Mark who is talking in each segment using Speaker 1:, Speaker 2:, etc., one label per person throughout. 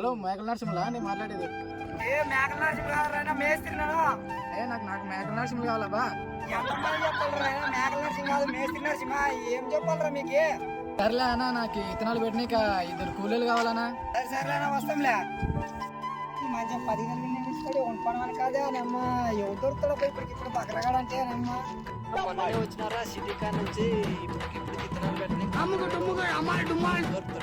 Speaker 1: Hello మేకల నరసింహలా నేను మాట్లాడేది.
Speaker 2: ఏ మేకల నరసింహ గారు మేస్త్రి
Speaker 1: ఏ నాకు నాకు మేకల నరసింహ కావాలబ్బా
Speaker 2: ఎంతమంది చెప్పాలరా మేకల నరసింహ కాదు మేస్త్రి నరసింహ ఏం చెప్పాలరా మీకు?
Speaker 1: సర్లే అన్న నాకు ఇత్తనాలు పెట్టినాక ఇద్దరు కూలీలు కావాలన్నా.
Speaker 2: సరే సరేనా వస్తాంలే. మంచిగా పదిహేను మినిట్లు ఇస్తాడు ఉండపడమని కాదే నమ్మ ఎవరు దొరుకుతాడో ఇప్పటికి ఇప్పుడు బకరగాడంటే నమ్మ
Speaker 1: మొన్ననే వచ్చినారా సిటీ కా నుంచి? ఇప్పుడు ఇప్పుడు ఇత్తనాలు పెట్టినాయి
Speaker 2: అమ్ముకు డుమ్ముకు అమ్మాయి డుమ్మాయి.
Speaker 1: దొరుకుతాడు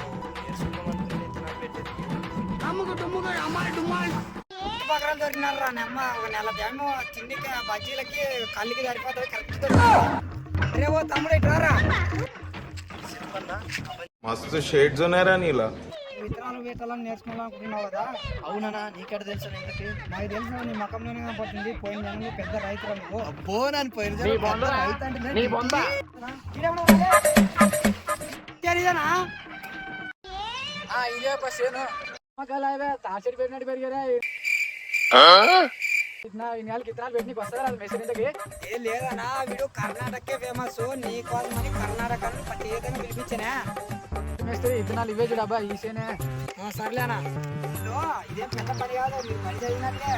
Speaker 2: డుమ్ముకు డుమ్ముకు అమ్మాయి డుమ్మాయి చుట్టుపక్కల దొరికినారు రా
Speaker 3: మస్తు షేడ్స్ ఉన్నాయరా నీలా.
Speaker 2: విత్తనాలు వేటాలని నేర్చుకోవాలనుకుంటున్నావు కదా?
Speaker 1: అవునా నీకెడ తెలుసు ఎందుకు
Speaker 2: నాకు తెలుసు నీ మకంలోనే కనపడుతుంది. పోయిన జనంలో పెద్ద రైతు నువ్వు.
Speaker 1: అబ్బో నన్ను పోయిన
Speaker 2: రైతు అంటే
Speaker 1: ఇదే ఒక మకాలావే తాచడి పెట్టినట్టు పెరిగారా. నెలకి ఇత్తనాలు పెట్టినకి వస్తారా అది మెసేజ్ ఇంతకి
Speaker 2: ఏ లేదనా వీడు కర్ణాటకే ఫేమస్ నీ కోసమని కర్ణాటక ప్రత్యేకంగా పిలిపించానే.
Speaker 1: మేస్త్రి ఇత్తనాలు ఇవే చూడబ్బా ఈసేనే
Speaker 2: ఆ, సర్లేనా. ఇదిగో, ఇదేం పెద్ద పని కాదు మీరు పని చదివినట్లే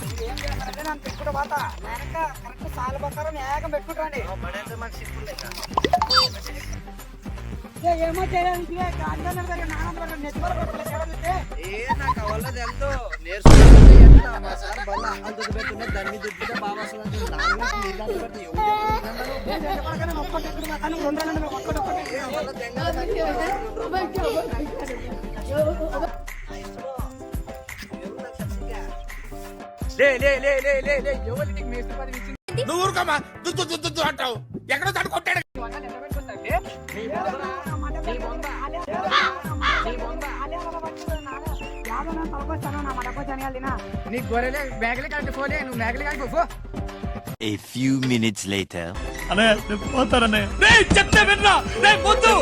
Speaker 2: మీరు ఏం చేస్తారంటే నన్ను పెట్టుకుంటూ పోతా. వెనక కరెక్ట్ సాల ప్రకారం ఏకం పెట్టుకుంటాండి
Speaker 1: పడేంత మాకు సింపుల్ లేక
Speaker 2: ఏ,
Speaker 1: నాకు అవల్ల తెలుసు నేర్చుకుంటే మా సార్ బల్ల అంత లే లే లే లే లే లే మేస్త్రి ఇచ్చింది?
Speaker 4: నువ్వు ఊరుకోమా దుద్దు దుద్దు దుద్దు అంటావు. ఎక్కడో తను కొట్టాడు
Speaker 1: నీ బొంద నీ బొంద నీ బొంద నీ గొర్రెలే బ్యాగులే కలిపి పోలే నువ్వు బ్యాగులే కలిపి పో
Speaker 5: A few minutes later.
Speaker 4: అనే పోతారనే చెప్తే విన్నా నే పొద్దు